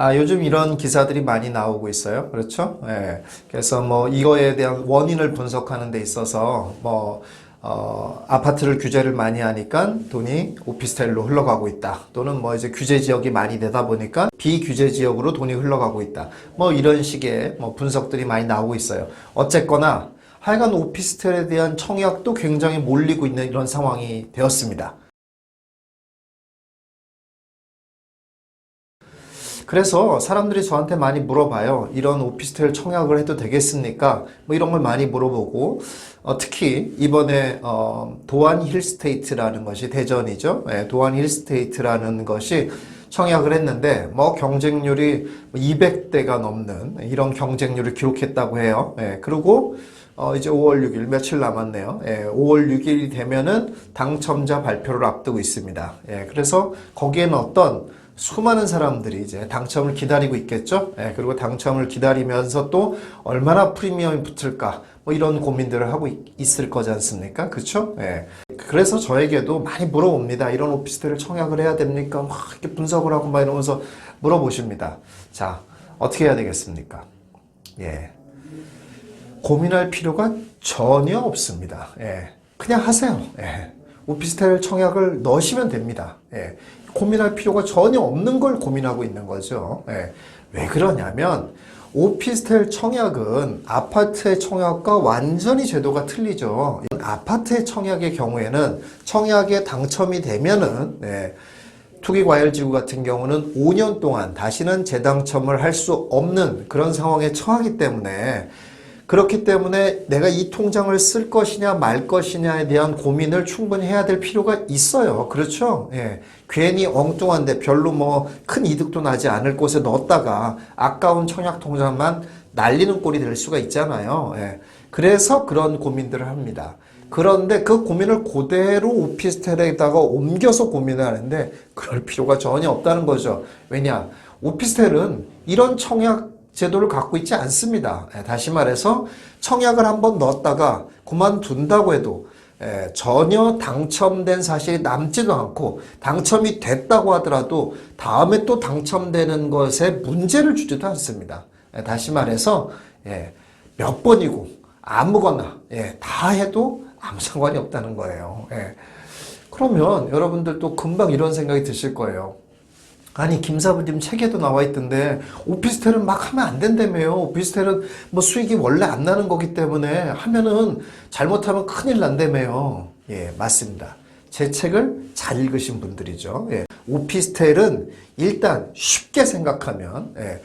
아, 요즘 이런 기사들이 많이 나오고 있어요. 그렇죠? 예. 그래서 뭐 이거에 대한 원인을 분석하는 데 있어서 뭐 어, 아파트를 규제를 많이 하니까 돈이 오피스텔로 흘러가고 있다. 또는 뭐 이제 규제 지역이 많이 되다 보니까 비규제 지역으로 돈이 흘러가고 있다. 뭐 이런 식의 뭐 분석들이 많이 나오고 있어요. 어쨌거나 하여간 오피스텔에 대한 청약도 굉장히 몰리고 있는 이런 상황이 되었습니다. 그래서 사람들이 저한테 많이 물어봐요. 이런 오피스텔 청약을 해도 되겠습니까? 뭐 이런 걸 많이 물어보고 어, 특히 이번에 어, 도안 힐스테이트라는 것이 대전이죠. 예, 도안 힐스테이트라는 것이 청약을 했는데 뭐 경쟁률이 200대가 넘는 이런 경쟁률을 기록했다고 해요. 예, 그리고 어, 이제 5월 6일 며칠 남았네요. 예, 5월 6일이 되면은 당첨자 발표를 앞두고 있습니다. 예, 그래서 거기에는 어떤 수많은 사람들이 이제 당첨을 기다리고 있겠죠. 예, 그리고 당첨을 기다리면서 또 얼마나 프리미엄이 붙을까 뭐 이런 고민들을 하고 있, 있을 거지 않습니까? 그렇죠? 예. 그래서 저에게도 많이 물어봅니다. 이런 오피스텔을 청약을 해야 됩니까? 막 이렇게 분석을 하고 막 이러면서 물어보십니다. 자, 어떻게 해야 되겠습니까? 예. 고민할 필요가 전혀 없습니다. 예. 그냥 하세요. 예. 오피스텔 청약을 넣으시면 됩니다. 예. 고민할 필요가 전혀 없는 걸 고민하고 있는 거죠. 예. 왜 그러냐면 오피스텔 청약은 아파트의 청약과 완전히 제도가 틀리죠. 아파트의 청약의 경우에는 청약에 당첨이 되면은 예, 투기과열지구 같은 경우는 5년 동안 다시는 재당첨을 할 수 없는 그런 상황에 처하기 때문에 그렇기 때문에 내가 이 통장을 쓸 것이냐 말 것이냐에 대한 고민을 충분히 해야 될 필요가 있어요. 그렇죠? 예. 괜히 엉뚱한데 별로 뭐 큰 이득도 나지 않을 곳에 넣었다가 아까운 청약 통장만 날리는 꼴이 될 수가 있잖아요. 예. 그래서 그런 고민들을 합니다. 그런데 그 고민을 그대로 오피스텔에다가 옮겨서 고민을 하는데 그럴 필요가 전혀 없다는 거죠. 왜냐? 오피스텔은 이런 청약 제도를 갖고 있지 않습니다. 예, 다시 말해서 청약을 한번 넣었다가 그만둔다고 해도 예, 전혀 당첨된 사실이 남지도 않고 당첨이 됐다고 하더라도 다음에 또 당첨되는 것에 문제를 주지도 않습니다. 예, 다시 말해서 예, 몇 번이고 아무거나 예, 다 해도 아무 상관이 없다는 거예요. 예. 그러면 여러분들도 금방 이런 생각이 드실 거예요. 아니 김사부님 책에도 나와 있던데 오피스텔은 막 하면 안 된다며요. 오피스텔은 뭐 수익이 원래 안 나는 거기 때문에 하면은 잘못하면 큰일 난다며요. 예, 맞습니다. 제 책을 잘 읽으신 분들이죠. 예. 오피스텔은 일단 쉽게 생각하면 예.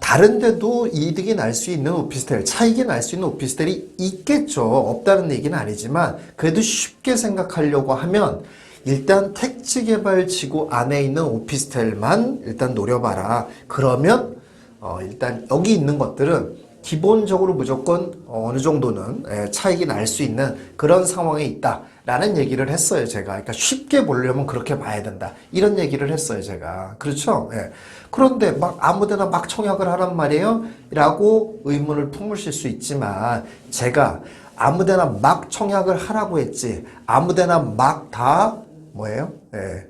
다른 데도 이득이 날 수 있는 오피스텔, 차익이 날 수 있는 오피스텔이 있겠죠. 없다는 얘기는 아니지만 그래도 쉽게 생각하려고 하면 일단 택지 개발 지구 안에 있는 오피스텔만 일단 노려봐라. 그러면 어, 일단 여기 있는 것들은 기본적으로 무조건 어느 정도는 예, 차익이 날 수 있는 그런 상황에 있다라는 얘기를 했어요 제가. 그러니까 쉽게 보려면 그렇게 봐야 된다. 이런 얘기를 했어요 제가. 그렇죠? 예. 그런데 막 아무데나 막 청약을 하란 말이에요? 라고 의문을 품으실 수 있지만 제가 아무데나 막 청약을 하라고 했지 아무데나 막 다 뭐예요 예.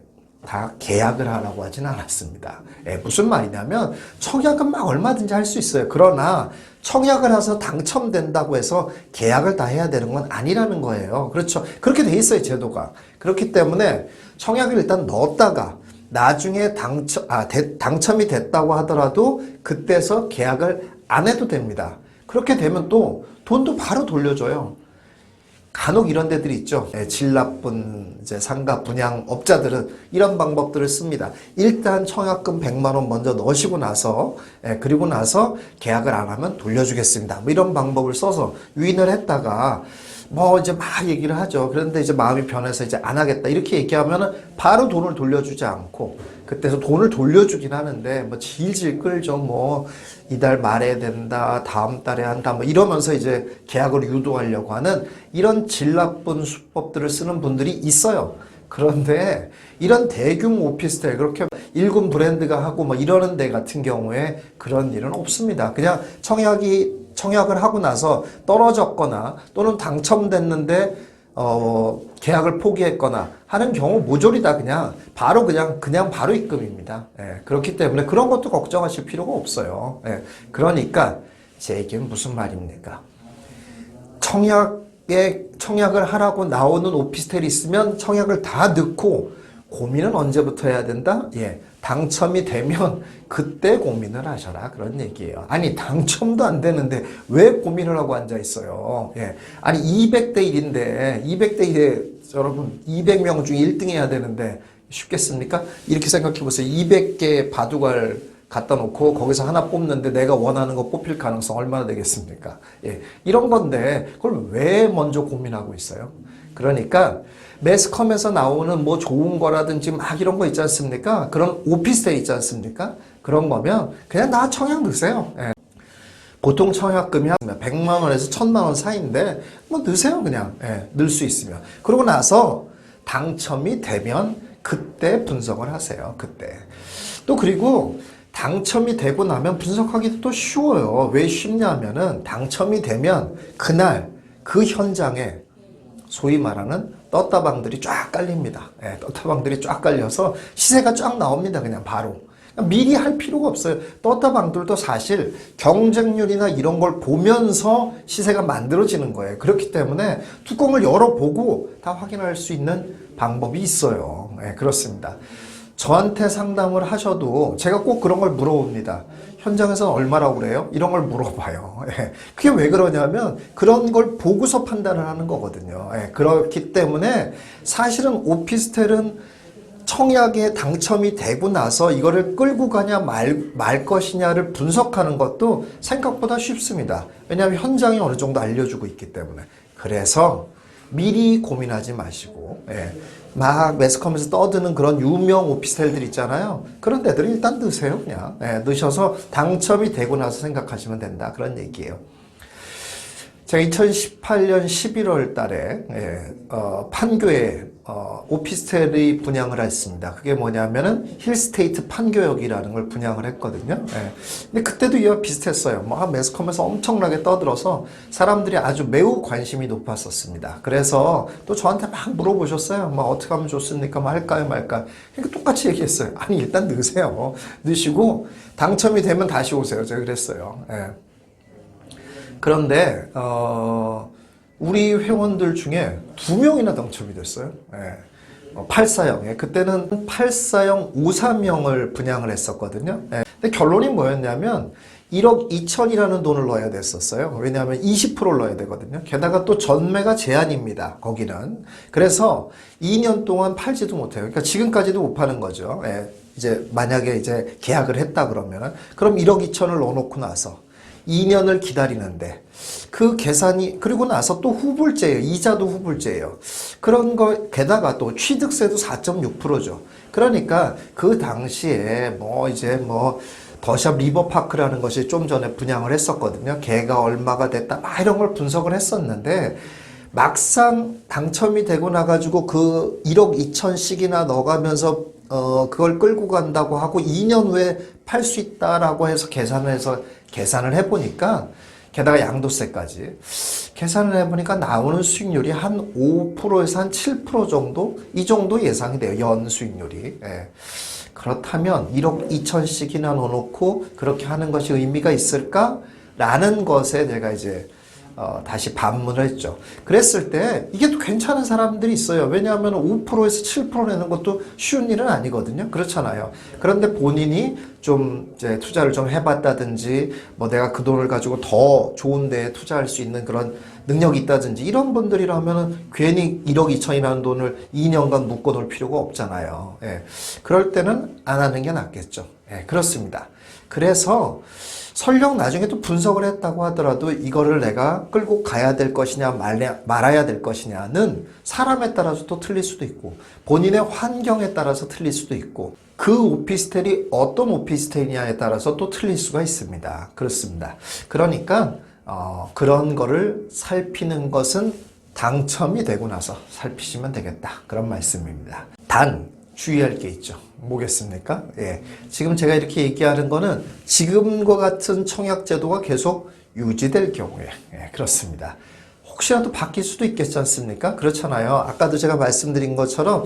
다 계약을 하라고 하지는 않았습니다. 예, 무슨 말이냐면 청약은 막 얼마든지 할 수 있어요. 그러나 청약을 해서 당첨된다고 해서 계약을 다 해야 되는 건 아니라는 거예요. 그렇죠. 그렇게 돼 있어요, 제도가. 그렇기 때문에 청약을 일단 넣었다가 나중에 당첨, 아, 대, 당첨이 됐다고 하더라도 그때서 계약을 안 해도 됩니다. 그렇게 되면 또 돈도 바로 돌려줘요. 간혹 이런 데들이 있죠. 예, 질 나쁜 이제 상가 분양 업자들은 이런 방법들을 씁니다. 일단 청약금 100만 원 먼저 넣으시고 나서 예, 그리고 나서 계약을 안 하면 돌려주겠습니다. 뭐 이런 방법을 써서 유인을 했다가 뭐 이제 막 얘기를 하죠. 그런데 이제 마음이 변해서 이제 안 하겠다 이렇게 얘기하면은 바로 돈을 돌려주지 않고 그때서 돈을 돌려주긴 하는데 뭐 질질 끌죠. 뭐 이달 말에 된다, 다음 달에 한다, 뭐 이러면서 이제 계약을 유도하려고 하는 이런 질 나쁜 수법들을 쓰는 분들이 있어요. 그런데 이런 대규모 오피스텔 그렇게 일군 브랜드가 하고 뭐 이러는 데 같은 경우에 그런 일은 없습니다. 그냥 청약이 청약을 하고 나서 떨어졌거나 또는 당첨됐는데 어, 계약을 포기했거나 하는 경우 모조리 다 그냥 바로 그냥 그냥 바로 입금입니다. 예, 그렇기 때문에 그런 것도 걱정하실 필요가 없어요. 예, 그러니까 제 얘기는 무슨 말입니까? 청약에 청약을 하라고 나오는 오피스텔이 있으면 청약을 다 넣고 고민은 언제부터 해야 된다? 예. 당첨이 되면 그때 고민을 하셔라. 그런 얘기예요. 아니, 당첨도 안 되는데 왜 고민을 하고 앉아 있어요? 예. 아니, 200대 1인데, 200대 1에 여러분, 200명 중에 1등 해야 되는데 쉽겠습니까? 이렇게 생각해 보세요. 200개 바둑알 갖다 놓고 거기서 하나 뽑는데 내가 원하는 거 뽑힐 가능성 얼마나 되겠습니까? 예. 이런 건데 그걸 왜 먼저 고민하고 있어요? 그러니까 매스컴에서 나오는 뭐 좋은 거라든지 막 이런 거 있지 않습니까? 그런 오피스텔 있지 않습니까? 그런 거면 그냥 나 청약 넣으세요. 예. 보통 청약금이 한 100만 원에서 1000만 원 사이인데 뭐 넣으세요 그냥 예, 넣을 수 있으면 그러고 나서 당첨이 되면 그때 분석을 하세요 그때 또 그리고 당첨이 되고 나면 분석하기도 또 쉬워요 왜 쉽냐면은 당첨이 되면 그날 그 현장에 소위 말하는 떴다방들이 쫙 깔립니다. 예, 떴다방들이 쫙 깔려서 시세가 쫙 나옵니다. 그냥 바로. 미리 할 필요가 없어요. 떴다방들도 사실 경쟁률이나 이런 걸 보면서 시세가 만들어지는 거예요. 그렇기 때문에 뚜껑을 열어보고 다 확인할 수 있는 방법이 있어요. 예, 그렇습니다. 저한테 상담을 하셔도 제가 꼭 그런 걸 물어봅니다. 현장에서는 얼마라고 그래요? 이런 걸 물어봐요. 예. 그게 왜 그러냐면 그런 걸 보고서 판단을 하는 거거든요. 예. 그렇기 때문에 사실은 오피스텔은 청약에 당첨이 되고 나서 이거를 끌고 가냐 말, 말 것이냐를 분석하는 것도 생각보다 쉽습니다. 왜냐하면 현장이 어느 정도 알려주고 있기 때문에. 그래서 미리 고민하지 마시고, 예. 막 매스컴에서 떠드는 그런 유명 오피스텔들 있잖아요. 그런 데들은 일단 넣으세요, 그냥. 예, 넣으셔서 당첨이 되고 나서 생각하시면 된다. 그런 얘기예요. 제가 2018년 11월 달에 예, 어, 판교에 어, 오피스텔이 분양을 했습니다. 그게 뭐냐면은 힐스테이트 판교역이라는 걸 분양을 했거든요. 예. 근데 그때도 이와 비슷했어요. 뭐 아, 매스컴에서 엄청나게 떠들어서 사람들이 아주 매우 관심이 높았었습니다. 그래서 또 저한테 막 물어보셨어요. 뭐 어떻게 하면 좋습니까? 뭐 할까요, 말까? 그러니까 똑같이 얘기했어요. 아니 일단 넣으세요. 넣으시고 당첨이 되면 다시 오세요. 제가 그랬어요. 예. 그런데 어, 우리 회원들 중에 두 명이나 당첨이 됐어요. 예. 어, 84형에 그때는 84형 53형을 분양을 했었거든요. 예. 근데 결론이 뭐였냐면 1억 2천이라는 돈을 넣어야 됐었어요. 왜냐하면 20%를 넣어야 되거든요. 게다가 또 전매가 제한입니다. 거기는. 그래서 2년 동안 팔지도 못해요. 그러니까 지금까지도 못 파는 거죠. 예. 이제 만약에 이제 계약을 했다 그러면은 그럼 1억 2천을 넣어놓고 나서 2년을 기다리는데 그 계산이 그리고 나서 또 후불제예요. 이자도 후불제예요. 그런 거 게다가 또 취득세도 4.6%죠. 그러니까 그 당시에 뭐 이제 뭐 더샵 리버파크라는 것이 좀 전에 분양을 했었거든요. 개가 얼마가 됐다. 막 이런 걸 분석을 했었는데 막상 당첨이 되고 나가지고 그 1억 2천씩이나 넣어가면서 어 그걸 끌고 간다고 하고 2년 후에 팔 수 있다라고 해서 계산을 해서 계산을 해보니까 게다가 양도세까지. 계산을 해보니까 나오는 수익률이 한 5%에서 한 7% 정도? 이 정도 예상이 돼요 연 수익률이. 예. 그렇다면 1억 2천씩이나 넣어놓고 그렇게 하는 것이 의미가 있을까 라는 것에 내가 이제 어, 다시 반문을 했죠. 그랬을 때 이게 또 괜찮은 사람들이 있어요. 왜냐하면 5%에서 7% 내는 것도 쉬운 일은 아니거든요. 그렇잖아요. 그런데 본인이 좀 이제 투자를 좀 해봤다든지 뭐 내가 그 돈을 가지고 더 좋은 데에 투자할 수 있는 그런 능력이 있다든지 이런 분들이라면 괜히 1억 2천이라는 돈을 2년간 묶어놓을 필요가 없잖아요. 예. 그럴 때는 안 하는 게 낫겠죠. 예, 그렇습니다. 그래서 설령 나중에 또 분석을 했다고 하더라도 이거를 내가 끌고 가야 될 것이냐 말아야 될 것이냐는 사람에 따라서 또 틀릴 수도 있고 본인의 환경에 따라서 틀릴 수도 있고 그 오피스텔이 어떤 오피스텔이냐에 따라서 또 틀릴 수가 있습니다. 그렇습니다. 그러니까 어, 그런 거를 살피는 것은 당첨이 되고 나서 살피시면 되겠다. 그런 말씀입니다. 단 주의할 게 있죠. 뭐겠습니까? 예. 지금 제가 이렇게 얘기하는 거는 지금과 같은 청약 제도가 계속 유지될 경우에 예, 그렇습니다. 혹시나 또 바뀔 수도 있겠지 않습니까? 그렇잖아요. 아까도 제가 말씀드린 것처럼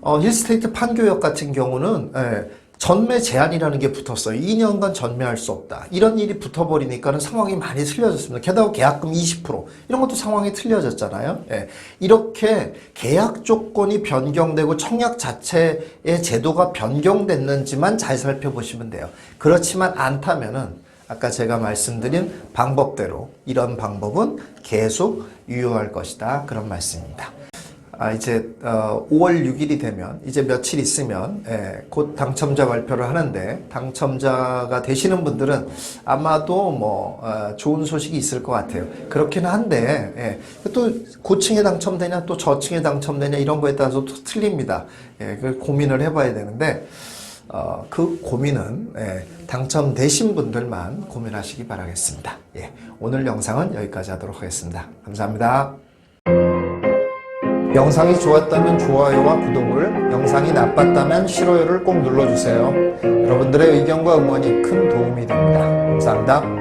어, 힐스테이트 판교역 같은 경우는 예, 전매 제한이라는 게 붙었어요. 2년간 전매할 수 없다. 이런 일이 붙어버리니까 는 상황이 많이 틀려졌습니다. 게다가 계약금 20% 이런 것도 상황이 틀려졌잖아요. 예, 이렇게 계약 조건이 변경되고 청약 자체의 제도가 변경됐는지만 잘 살펴보시면 돼요. 그렇지만 않다면 은 아까 제가 말씀드린 방법대로 이런 방법은 계속 유효할 것이다. 그런 말씀입니다. 아, 이제, 어, 5월 6일이 되면, 이제 며칠 있으면, 예, 곧 당첨자 발표를 하는데, 당첨자가 되시는 분들은 아마도 뭐, 어, 좋은 소식이 있을 것 같아요. 그렇기는 한데, 예, 또 고층에 당첨되냐, 또 저층에 당첨되냐, 이런 거에 따라서 또 틀립니다. 예, 그걸 고민을 해봐야 되는데, 어, 그 고민은, 예, 당첨되신 분들만 고민하시기 바라겠습니다. 예, 오늘 영상은 여기까지 하도록 하겠습니다. 감사합니다. 영상이 좋았다면 좋아요와 구독을, 영상이 나빴다면 싫어요를 꼭 눌러주세요. 여러분들의 의견과 응원이 큰 도움이 됩니다. 감사합니다.